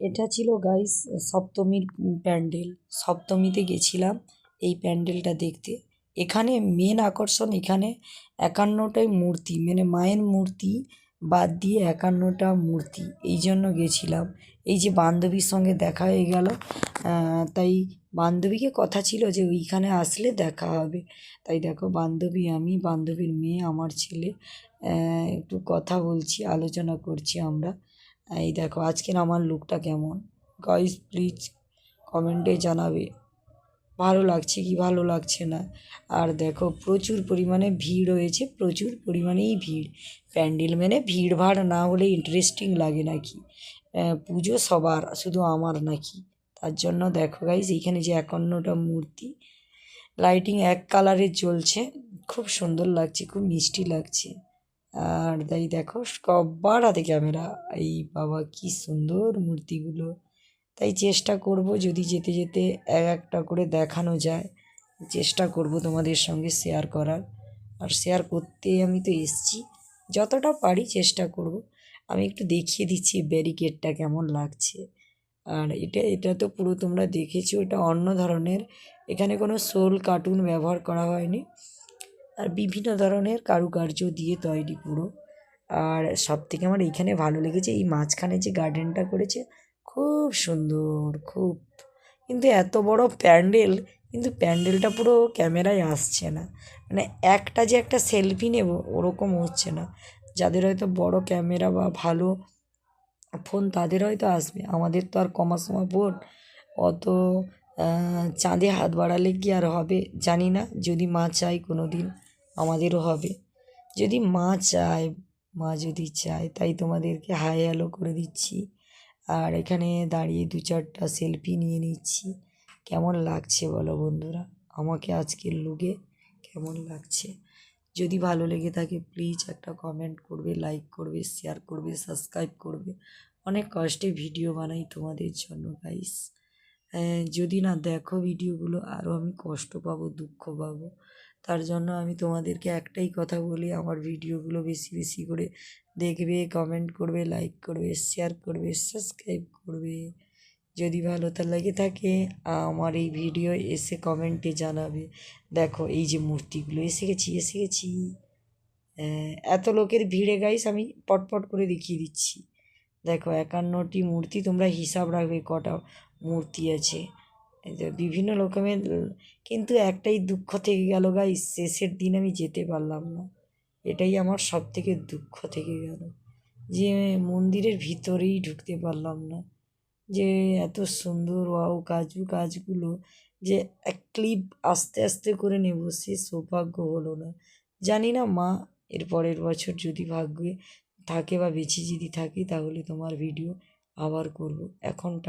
এটা ছিল গাইস সপ্তমীর প্যান্ডেল। সপ্তমীতে গেছিলাম এই প্যান্ডেলটা দেখতে। এখানে মেন আকর্ষণ এখানে একান্নটাই মূর্তি মানে মায়ের মূর্তি বাদ দিয়ে একান্নটা মূর্তি। এই জন্য গেছিলাম। এই যে বান্ধবীর সঙ্গে দেখা হয়ে গেল তাই বান্ধবীকে কথা ছিল যে ওইখানে আসলে দেখা হবে। তাই দেখো বান্ধবী আমি, বান্ধবীর মেয়ে, আমার ছেলে একটু কথা বলছি, আলোচনা করছি আমরা। এই দেখো, আজকের আমার লুকটা কেমন? গাইস প্লিজ কমেন্টে জানাবে। ভালো লাগছে কি? ভালো লাগছে না। আর দেখো, প্রচুর পরিমাণে ভিড় হয়েছে প্রচুর পরিমাণেই ভিড়। প্যান্ডেল মানে ভিড় ভাড় না হলে ইন্টারেস্টিং লাগে নাকি? পুজো সবার, শুধু আমার নাকি? তার জন্য দেখো গাইস এইখানে যে একান্নটা মূর্তি লাইটিং এক কালারের জ্বলছে। খুব সুন্দর লাগছে, খুব মিষ্টি লাগছে। আর তাই দেখো, সবার হাতে ক্যামেরা। এই বাবা, কি সুন্দর মূর্তিগুলো। তাই চেষ্টা করব যদি যেতে যেতে এক একটা করে দেখানো যায়, চেষ্টা করব তোমাদের সঙ্গে শেয়ার করার। আর শেয়ার করতে আমি তো এসছি, যতটা পারি চেষ্টা করব। আমি একটু দেখিয়ে দিচ্ছি ব্যারিকেডটা কেমন লাগছে। আর এটা এটা তো পুরো তোমরা দেখেছ, এটা অন্য ধরনের। এখানে কোনো সোল কার্টুন ব্যবহার করা হয়নি। আর বিভিন্ন ধরনের কারুকার্য দিয়ে তৈরি পুরো। আর সব থেকে আমার এইখানে ভালো লেগেছে, এই মাঝখানে যে গার্ডেনটা করেছে, খুব সুন্দর, খুব। কিন্তু এত বড় প্যান্ডেল, কিন্তু প্যান্ডেলটা পুরো ক্যামেরায় আসছে না। মানে একটা যে একটা সেলফি নেব, ওরকম হচ্ছে না। যাদের হয়তো বড় ক্যামেরা বা ভালো ফোন, তাদের হয়তো আসবে। আমাদের তো আর কমাসমা ফোন, অত চাঁদে হাত বাড়ালে কি আর হবে? জানি না, যদি মা চাই কোনো দিন আমাদেরও হবে। যদি মা চায়, মা যদি চায়, তাই তোমাদেরকে হাই হ্যালো করে দিচ্ছি। আর এখানে দাঁড়িয়ে দু চারটা সেলফি নিয়ে নিচ্ছি। কেমন লাগছে বলো বন্ধুরা? আমাকে আজকের লুকে কেমন লাগছে? যদি ভালো লেগে থাকে প্লিজ একটা কমেন্ট করবে লাইক করবে শেয়ার করবে সাবস্ক্রাইব করবে। অনেক কষ্টে ভিডিও বানাই তোমাদের জন্য গাইস যদি না দেখো ভিডিওগুলো আরও আমি কষ্ট পাবো, দুঃখ পাবো। তার জন্য আমি তোমাদেরকে একটাই কথা বলি, আমার ভিডিওগুলো বেশি বেশি করে দেখবে কমেন্ট করবে লাইক করবে শেয়ার করবে সাবস্ক্রাইব করবে। যদি ভালো তা লেগে থাকে, আমার এই ভিডিও এসে কমেন্টে জানাবে। দেখো, এই যে মূর্তিগুলো, এসে গেছি এসে গেছি। এত লোকের ভিড়ে গাইস আমি পটপট করে দেখিয়ে দিচ্ছি। দেখো, একান্নটি মূর্তি তোমরা হিসাব রাখবে কটা মূর্তি আছে। বিভিন্ন রকমের, কিন্তু একটাই দুঃখ থেকে গেল গাই শেষের দিন আমি যেতে পারলাম না। এটাই আমার সব থেকে দুঃখ থেকে গেল। যে মন্দিরের ভিতরেই ঢুকতে পারলাম না। যে এত সুন্দর, ওয়াও, কাজু কাজগুলো যে এক ক্লিপ আস্তে আস্তে করে নেব, সে সৌভাগ্য হলো না। জানি না মা, এর পরের বছর যদি ভাগ্যে থাকে বা বেঁচে যদি থাকি, তাহলে তোমার ভিডিও আবার করব। এখন